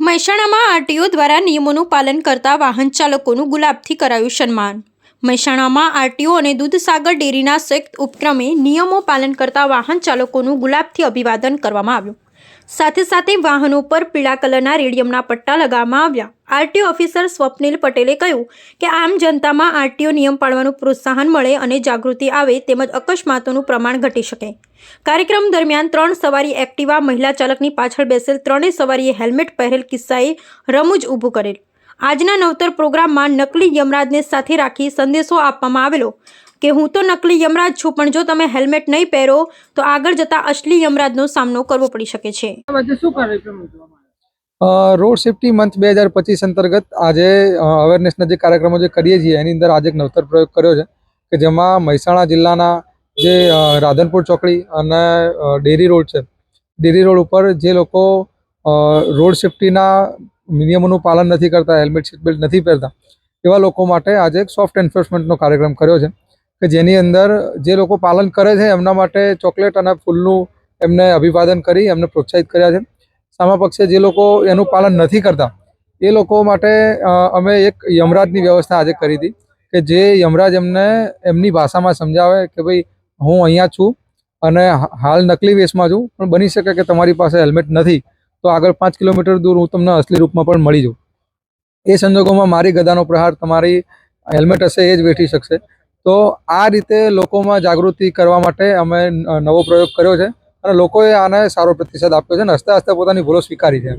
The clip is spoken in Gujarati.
મહેસાણામાં આરટીઓ દ્વારા નિયમોનું પાલન કરતા વાહન ચાલકોનું ગુલાબથી કરાયું સન્માન. મહેસાણામાં આરટીઓ અને દૂધસાગર ડેરીના સંયુક્ત ઉપક્રમે નિયમો પાલન કરતા વાહન ચાલકોનું ગુલાબથી અભિવાદન કરવામાં આવ્યું. સાથે સાથે વાહનો પર પીળા કલરના રેડિયમના પટ્ટા લગાવવામાં આવ્યા. આરટીઓ ઓફિસર સ્વપ્નિલ પટેલે કહ્યું કે આમ જનતામાં આરટીઓ નિયમ પાળવાનું પ્રોત્સાહન મળે અને જાગૃતિ આવે તેમજ અકસ્માતોનું પ્રમાણ ઘટી શકે. કાર્યક્રમ દરમિયાન ત્રણ સવારી એક્ટિવા મહિલા ચાલકની પાછળ બેસેલ ત્રણેય સવારીએ હેલ્મેટ પહેરેલ કિસ્સાએ રમૂજ ઊભું કરેલ. આજના નવતર પ્રોગ્રામમાં નકલી યમરાજને સાથે રાખી સંદેશો આપવામાં આવેલો. કે હું તો નકલી યમરાજ છું પણ જો તમે હેલ્મેટ નહીં પહેરો તો આગળ જતા અસલી યમરાજનો સામનો કરવો પડી શકે છે. શું કાર્યક્રમ અ, રોડ સેફટી મંથ બે હજાર પચીસ અંતર્ગત આજે અવેરનેસના જે કાર્યક્રમો જે કરીએ છીએ એની અંદર આજે એક નવતર પ્રયોગ કર્યો છે કે જેમાં મહેસાણા જિલ્લાના જે રાધનપુર ચોકડી અને ડેરી રોડ છે. ડેરી રોડ ઉપર જે લોકો રોડ સેફટીના નિયમોનું પાલન નથી કરતા હેલ્મેટ સીટ બેલ્ટ નથી પહેરતા એવા લોકો માટે આજે એક સોફ્ટ એન્ફોર્સમેન્ટનો કાર્યક્રમ કર્યો છે. કે જેની અંદર જે લોકો પાલન કરે છે, એમના માટે ચોકલેટ અને ફૂલનું એમને અભિવાદન કરી, એમને પ્રોત્સાહિત કર્યા છે. સામા પક્ષે જે લોકો એનું પાલન નથી કરતા, એ લોકો માટે અમે એક યમરાજની વ્યવસ્થા આજે કરી હતી કે જે યમરાજ એમને એમની ભાષામાં સમજાવે કે ભાઈ, હું અહીંયા છું અને હાલ નકલી વેશમાં છું, પણ બની શકે કે તમારી પાસે હેલ્મેટ નથી, તો આગળ પાંચ કિલોમીટર દૂર હું તમને અસલી રૂપમાં પણ મળી જાઉં. એ સંજોગોમાં મારી ગદાનો પ્રહાર, તમારી હેલ્મેટ હશે એ જ વેઠી શકશે. તો આ રીતે લોકોમાં જાગૃતિ કરવા માટે અમે નવો પ્રયોગ કર્યો છે. અને લોકોએ આને સારો પ્રતિસાદ આપ્યો છે અને હસતા હસતા પોતાની ભૂલો સ્વીકારી છે.